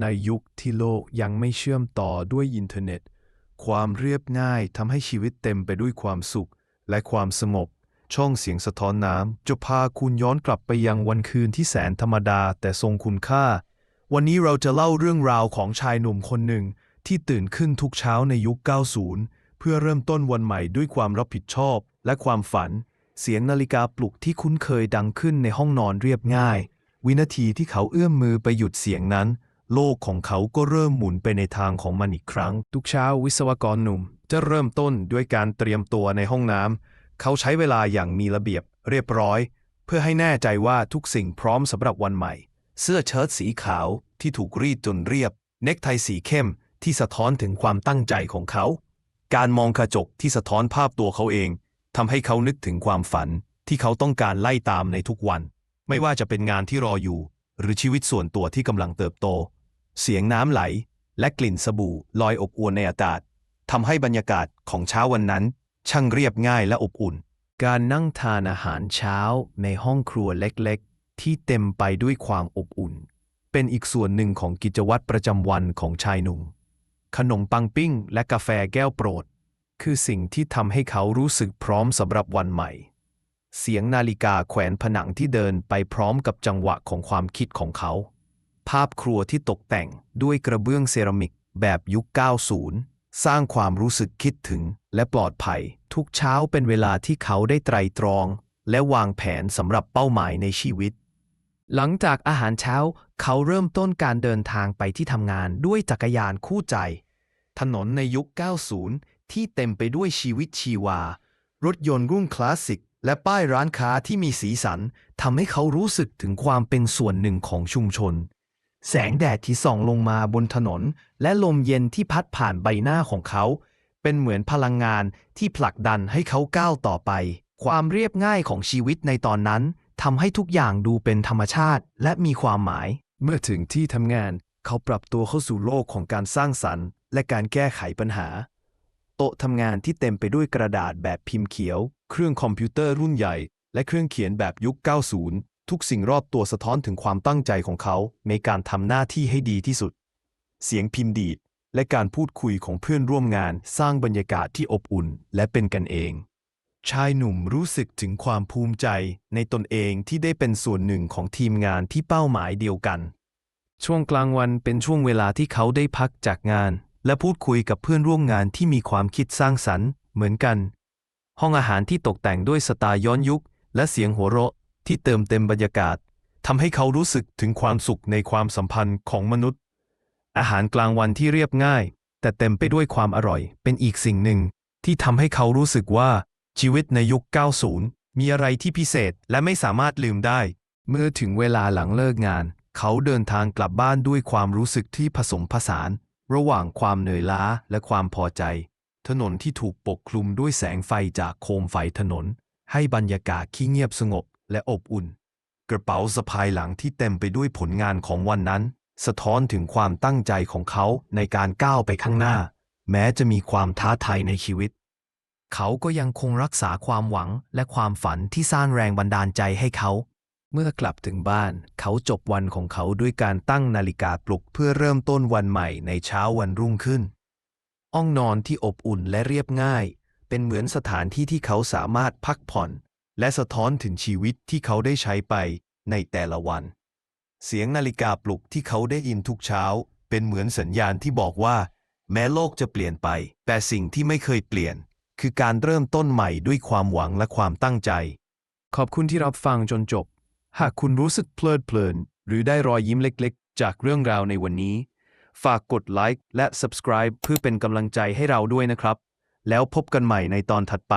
ในยุคที่โลกยังไม่เชื่อมต่อด้วยอินเทอร์เน็ต ความเรียบง่ายทำให้ชีวิตเต็มไปด้วยความสุข และความสงบ ช่องเสียงสะท้อนน้ำจะพาคุณย้อนกลับไปยังวันคืนที่แสนธรรมดาแต่ทรงคุณค่า วันนี้เราจะเล่าเรื่องราวของชายหนุ่มคนหนึ่ง ที่ตื่นขึ้นทุกเช้าในยุค 90 เพื่อเริ่มต้นวันใหม่ด้วยความรับผิดชอบและความฝัน เสียงนาฬิกาปลุกที่คุ้นเคยดังขึ้นในห้องนอนเรียบง่าย วินาทีที่เขาเอื้อมมือไปหยุดเสียงนั้น โลกของเขาก็เริ่มหมุนไปในทางของมันอีกครั้ง ทุกเช้าวิศวกรหนุ่ม จะเริ่มต้นด้วยการเตรียมตัวในห้องน้ำ เขาใช้เวลาอย่างมีระเบียบเรียบร้อย เพื่อให้แน่ใจว่าทุกสิ่งพร้อมสำหรับวันใหม่ เสื้อเชิ้ตสีขาวที่ถูกรีดจนเรียบ เน็กไทสีเข้มที่สะท้อนถึงความตั้งใจของเขา การมองกระจกที่สะท้อนภาพตัวเขาเองทำให้เขานึกถึงความฝันที่เขาต้องการไล่ตามในทุกวัน ไม่ว่าจะเป็นงานที่รออยู่ หรือชีวิตส่วนตัวที่กำลังเติบโต เสียงน้ำไหล และกลิ่นสบู่ลอยอบอวลในอากาศทำให้บรรยากาศของเช้าวันนั้น ช่างเรียบง่ายและอบอุ่น การนั่งทานอาหารเช้าในห้องครัวเล็กๆ ที่เต็มไปด้วยความอบอุ่น เป็นอีกส่วนหนึ่งของกิจวัตรประจำวันของชายหนุ่ม ขนมปังปิ้ง และกาแฟแก้วโปรด คือสิ่งที่ทำให้เขารู้สึกพร้อมสำหรับวันใหม่ เสียงนาฬิกาแขวนผนังที่เดินไปพร้อมกับจังหวะของความคิดของเขา ภาพครัวที่ตกแต่งด้วยกระเบื้องเซรามิกแบบยุค 90 สร้างความรู้สึกคิดถึงและปลอดภัย ทุกเช้าเป็นเวลาที่เขาได้ไตรตรอง และวางแผนสำหรับเป้าหมายในชีวิต หลังจากอาหารเช้า เขาเริ่มต้นการเดินทางไปที่ทำงานด้วยจักรยานคู่ใจ ถนนในยุค 90 ที่เต็มไปด้วยชีวิตชีวา รถยนต์รุ่นคลาสสิกและป้ายร้านค้าที่มีสีสันทำให้เขารู้สึกถึงความเป็นส่วนหนึ่งของชุมชน แสงแดดที่ส่องลงมาบนถนน และลมเย็นที่พัดผ่านใบหน้าของเขา เป็นเหมือนพลังงานที่ผลักดันให้เขาก้าวต่อไป ความเรียบง่ายของชีวิตในตอนนั้นทำให้ทุกอย่างดูเป็นธรรมชาติและมีความหมาย เมื่อถึงที่ทำงาน เขาปรับตัวเข้าสู่โลกของการสร้างสรรค์ และการแก้ไขปัญหา โต๊ะทำงานที่เต็มไปด้วยกระดาษแบบพิมพ์เขียว เครื่องคอมพิวเตอร์รุ่นใหญ่ และเครื่องเขียนแบบยุค 90 ทุกสิ่งรอบตัวสะท้อนถึงความตั้งใจของเขาในการทำหน้าที่ให้ดีที่สุด เสียงพิมพ์ดีดและการพูดคุยของเพื่อนร่วมงานสร้างบรรยากาศที่อบอุ่นและเป็นกันเอง ชายหนุ่มรู้สึกถึงความภูมิใจในตนเองที่ได้เป็นส่วนหนึ่งของทีมงานที่เป้าหมายเดียวกัน ช่วงกลางวันเป็นช่วงเวลาที่เขาได้พักจากงาน และพูดคุยกับเพื่อนร่วมงานที่มีความคิดสร้างสรรค์ เหมือนกัน ห้องอาหารที่ตกแต่งด้วยสไตล์ย้อนยุค และเสียงหัวเราะ ที่เติมเต็มบรรยากาศทำให้เขารู้สึกถึงความสุขในความสัมพันธ์ของมนุษย์ อาหารกลางวันที่เรียบง่าย แต่เต็มไปด้วยความอร่อย เป็นอีกสิ่งหนึ่ง ที่ทำให้เขารู้สึกว่าชีวิตในยุค 90 มีอะไรที่พิเศษและไม่สามารถลืมได้ เมื่อถึงเวลาหลังเลิกงาน เขาเดินทางกลับบ้านด้วยความรู้สึกที่ผสมผสาน ระหว่างความเหนื่อยล้าและความพอใจ ถนนที่ถูกปกคลุมด้วยแสงไฟจากโคมไฟถนน ให้บรรยากาศที่เงียบสงบ และอบอุ่น กระเป๋าสะพายหลังที่เต็มไปด้วยผลงานของวันนั้น สะท้อนถึงความตั้งใจของเขาในการก้าวไปข้างหน้า แม้จะมีความท้าทายในชีวิต เขาก็ยังคงรักษาความหวังและความฝันที่สร้างแรงบันดาลใจให้เขา เมื่อกลับถึงบ้าน เขาจบวันของเขาด้วยการตั้งนาฬิกาปลุกเพื่อเริ่มต้นวันใหม่ในเช้าวันรุ่งขึ้นห้องนอนที่อบอุ่นและเรียบง่าย เป็นเหมือนสถานที่ที่เขาสามารถพักผ่อน และสะท้อนถึงชีวิตที่เขาได้ใช้ไปในแต่ละวัน เสียงนาฬิกาปลุกที่เขาได้ยินทุกเช้า เป็นเหมือนสัญญาณที่บอกว่า แม้โลกจะเปลี่ยนไป แต่สิ่งที่ไม่เคยเปลี่ยน คือการเริ่มต้นใหม่ด้วยความหวังและความตั้งใจ ขอบคุณที่รับฟังจนจบ หากคุณรู้สึกเพลิดเพลิน หรือได้รอยยิ้มเล็กๆ จากเรื่องราวในวันนี้ ฝากกดไลค์และ subscribe เพื่อเป็นกำลังใจให้เราด้วยนะครับ แล้วพบกันใหม่ในตอนถัดไป